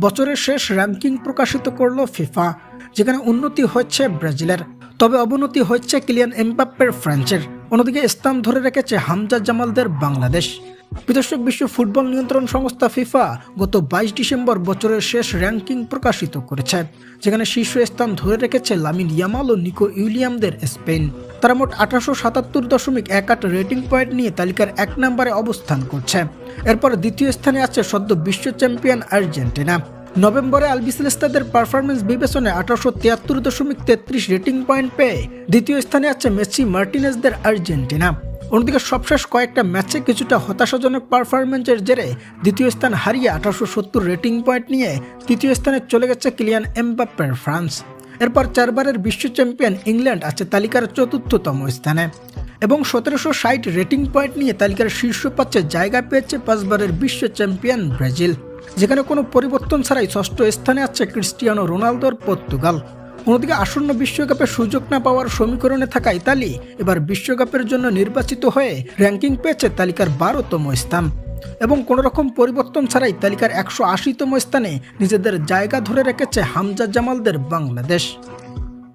বছরের শেষ র্যাঙ্কিং প্রকাশিত করল ফিফা, যেখানে উন্নতি হচ্ছে ব্রাজিলের। তবে অবনতি হচ্ছে কিলিয়ান এমবাপ্পের ফ্রান্সের। অন্যদিকে স্থান ধরে রেখেছে হামজা জামালদের বাংলাদেশ। বিদর্শক বিশ্ব ফুটবল নিয়ন্ত্রণ সংস্থা ফিফা গত বাইশ ডিসেম্বর বছরের শেষ র্যাঙ্কিং প্রকাশিত করেছে, যেখানে শীর্ষ স্থান ধরে রেখেছে লামিন ইয়ামাল ও নিকো ইউলিয়ামদের স্পেন। তারা মোট আঠারোশো সাতাত্তর দশমিক এক আট রেটিং পয়েন্ট নিয়ে তালিকার এক নম্বরে অবস্থান করছে। এরপর দ্বিতীয় স্থানে আছে সদ্য বিশ্ব চ্যাম্পিয়ন আর্জেন্টিনা। নভেম্বরে আলবিসেলেস্তাদের পারফরমেন্স বিবেচনায় আঠারোশো তিয়াত্তর দশমিক তেত্রিশ রেটিং পয়েন্ট পেয়ে দ্বিতীয় স্থানে আছে মেসি মার্টিনেসদের আর্জেন্টিনা। অন্যদিকে সবশেষ কয়েকটা ম্যাচে কিছুটা হতাশাজনক পারফরমেন্সের জেরে দ্বিতীয় স্থান হারিয়ে আঠারোশো সত্তর রেটিং পয়েন্ট নিয়ে তৃতীয় স্থানে চলে গেছে কিলিয়ান এমবাপ্পের ফ্রান্স। এরপর চারবারের বিশ্ব চ্যাম্পিয়ন ইংল্যান্ড আছে তালিকার চতুর্থতম স্থানে। এবং সতেরোশো ষাট রেটিং পয়েন্ট নিয়ে তালিকার শীর্ষ পাচ্ছে জায়গা পেয়েছে পাঁচবারের বিশ্ব চ্যাম্পিয়ন ব্রাজিল। যেখানে কোনো পরিবর্তন ছাড়াই ষষ্ঠ স্থানে আছে ক্রিস্টিয়ানো রোনালদোর পর্তুগাল। অন্যদিকে আসন্ন বিশ্বকাপে সুযোগ না পাওয়ার সমীকরণে থাকা ইতালি এবার বিশ্বকাপের জন্য নির্বাচিত হয়ে র্যাঙ্কিং পেয়েছে তালিকার বারোতম স্থান। এবং কোনো রকম পরিবর্তন ছাড়াই তালিকার একশো আশিতম স্থানে নিজেদের জায়গা ধরে রেখেছে হামজা জামালদের বাংলাদেশ।